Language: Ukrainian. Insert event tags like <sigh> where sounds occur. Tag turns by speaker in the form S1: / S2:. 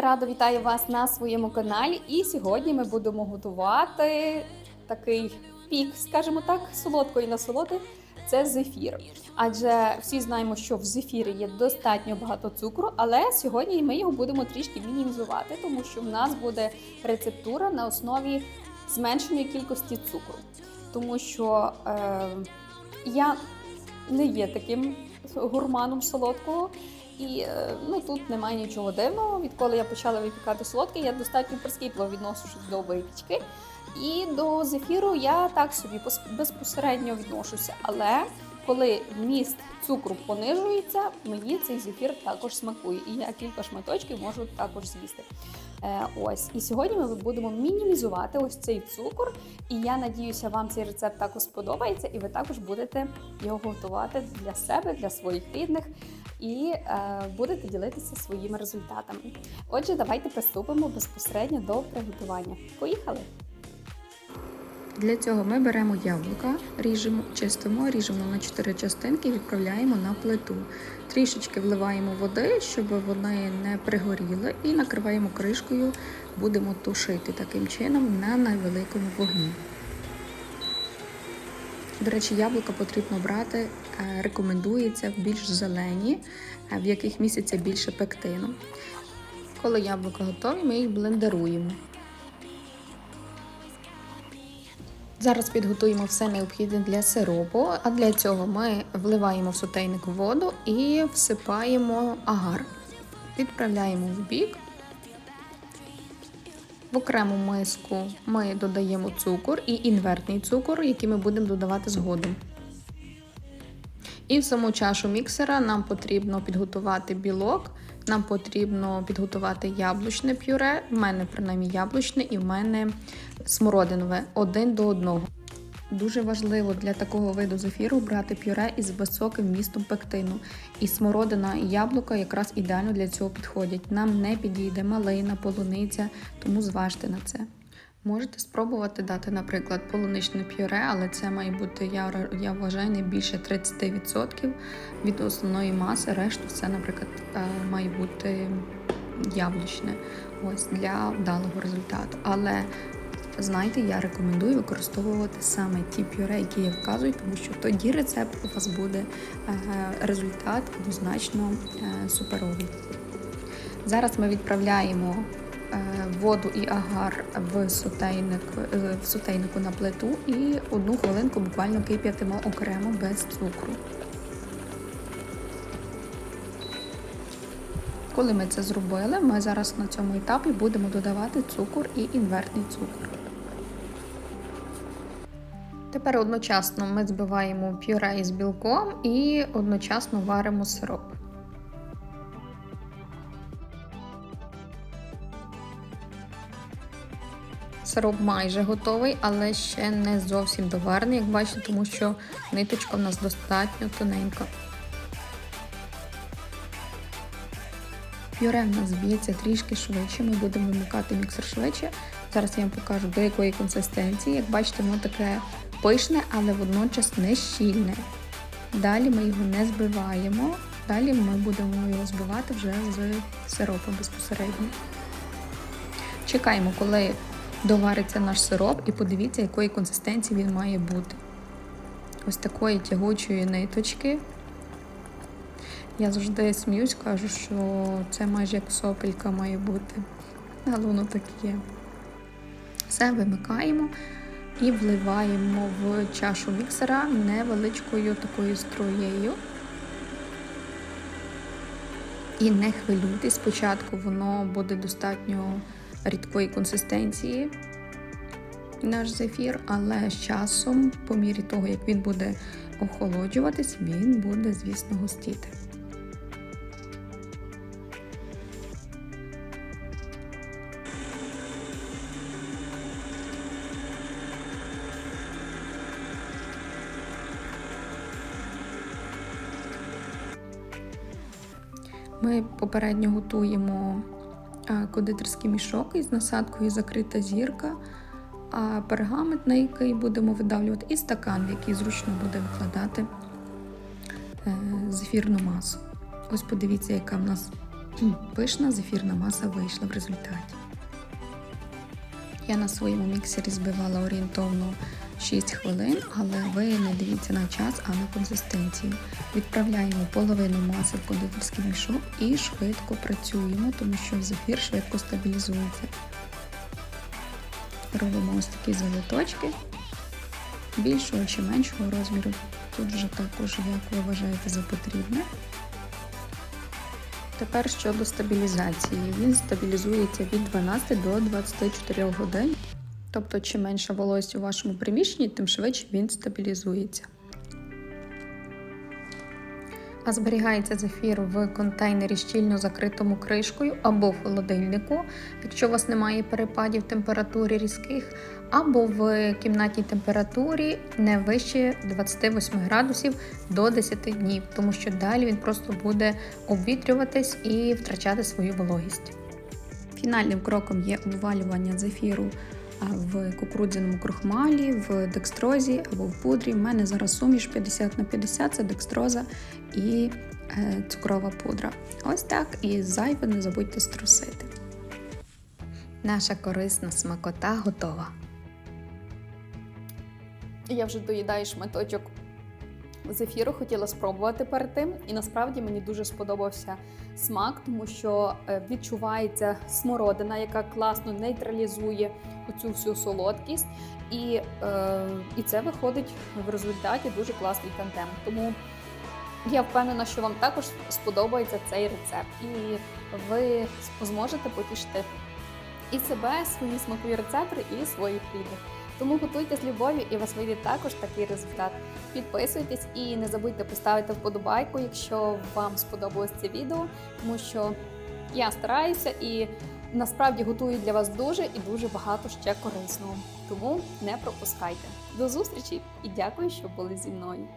S1: Я рада вітаю вас на своєму каналі. І сьогодні ми будемо готувати такий пік, скажімо так, солодкої насолоди. Це зефір. Адже всі знаємо, що в зефірі є достатньо багато цукру, але сьогодні ми його будемо трішки мінімізувати, тому що в нас буде рецептура на основі зменшеної кількості цукру. Тому що е, я не є таким гурманом солодкого. І е, ну тут немає нічого дивного. Відколи я почала випікати солодке, я достатньо прискіпливо відношусь до випічки. І до зефіру я так собі пос- безпосередньо відношуся. Але коли вміст цукру понижується, мені цей зефір також смакує. І я кілька шматочків можу також з'їсти. Е, ось. І сьогодні ми будемо мінімізувати ось цей цукор. І я надіюся, вам цей рецепт також сподобається, і ви також будете його готувати для себе, для своїх рідних і е, будете ділитися своїми результатами. Отже, давайте приступимо безпосередньо до приготування. Поїхали!
S2: Для цього ми беремо яблука, ріжемо, чистимо, ріжемо на 4 частинки і відправляємо на плиту. Трішечки вливаємо води, щоб вони не пригоріли, і накриваємо кришкою, будемо тушити таким чином на невеликому вогні. До речі, яблука потрібно брати, е, рекомендується в більш зелені, е, в яких місяця більше пектину. Коли яблука готові, ми їх блендеруємо. Зараз підготуємо все необхідне для сиропу, а для цього ми вливаємо в сотейник воду і всипаємо агар. Відправляємо в бік. В окрему миску ми додаємо цукор і інвертний цукор, який ми будемо додавати згодом. І в саму чашу міксера нам потрібно підготувати білок, нам потрібно підготувати яблучне пюре. В мене принаймні яблучне і в мене смородинове один до одного. Дуже важливо для такого виду зефіру брати пюре із високим вмістом пектину. І смородина і яблука якраз ідеально для цього підходять. Нам не підійде малина, полуниця, тому зважте на це. Можете спробувати дати, наприклад, полуничне пюре, але це має бути, я, я вважаю, не більше 30% від основної маси. Решту це, наприклад, е, має бути яблучне ось для вдалого результату. Але знаєте, я рекомендую використовувати саме ті пюре, які я вказую, тому що тоді рецепт у вас буде е, результат однозначно е, суперовий. Зараз ми відправляємо е, воду і агар в сотейник, в сотейнику на плиту і одну хвилинку буквально кип'ятимо окремо без цукру. Коли ми це зробили, ми зараз на цьому етапі будемо додавати цукор і інвертний цукор. Тепер одночасно ми збиваємо пюре із білком і одночасно варимо сироп. Сироп майже готовий, але ще не зовсім доварений, як бачите, тому що ниточка в нас достатньо тоненька. Пюре в нас б'ється трішки швидше, ми будемо вмикати міксер швидше. Зараз я вам покажу до якої консистенції. Як бачите, воно таке пишне, але водночас не щільне. Далі ми його не збиваємо. Далі ми будемо його збивати вже з сиропом безпосередньо. Чекаємо, коли довариться наш сироп, і подивіться, якої консистенції він має бути. Ось такої тягучої ниточки. Я завжди сміюсь, кажу, що це майже як сопелька має бути. Але воно так є. Все вимикаємо і вливаємо в чашу міксера невеличкою такою струєю. І не хвилюйтесь, спочатку воно буде достатньо рідкої консистенції, наш зефір, але з часом, по мірі того, як він буде охолоджуватись, він буде, звісно, густіти. Ми попередньо готуємо е, кондитерський мішок із насадкою закрита зірка, а пергамент, на який будемо видавлювати, і стакан, в який зручно буде викладати е, зефірну масу. Ось подивіться, яка в нас <clears throat> Пишна зефірна маса вийшла в результаті. Я на своєму міксері збивала орієнтовно 6 хвилин, але ви не дивіться на час, а на консистенцію. Відправляємо половину маси в кондитерський мішок і швидко працюємо, тому що зефір швидко стабілізується. Робимо ось такі завиточки більшого чи меншого розміру. Тут вже також, як ви вважаєте за потрібне. Тепер щодо стабілізації. Він стабілізується від 12 до 24 годин. Тобто, чим менша вологість у вашому приміщенні, тим швидше він стабілізується. А зберігається зефір в контейнері щільно закритому кришкою або в холодильнику, якщо у вас немає перепадів температури різких, або в кімнатній температурі не вище 28 градусів до 10 днів, тому що далі він просто буде обвітрюватись і втрачати свою вологість. Фінальним кроком є обвалювання зефіру в кукурудзяному крохмалі, в декстрозі або в пудрі. У мене зараз суміш 50 на 50 це декстроза і е, цукрова пудра. Ось так. І зайве не забудьте струсити. Наша корисна смакота готова.
S1: Я вже доїдаю шматочок зефіру, хотіла спробувати перед тим. І насправді мені дуже сподобався смак, тому що е, відчувається смородина, яка класно нейтралізує оцю всю солодкість. І, е, і це виходить в результаті дуже класний тандем. Тому я впевнена, що вам також сподобається цей рецепт, і ви зможете потішити і себе, свої смакові рецептори, і своїх рідних. Тому готуйте з любов'ю, і у вас вийде також такий результат. Підписуйтесь і не забудьте поставити вподобайку, якщо вам сподобалось це відео, тому що я стараюся і насправді готую для вас дуже і дуже багато ще корисного. Тому не пропускайте. До зустрічі і дякую, що були зі мною.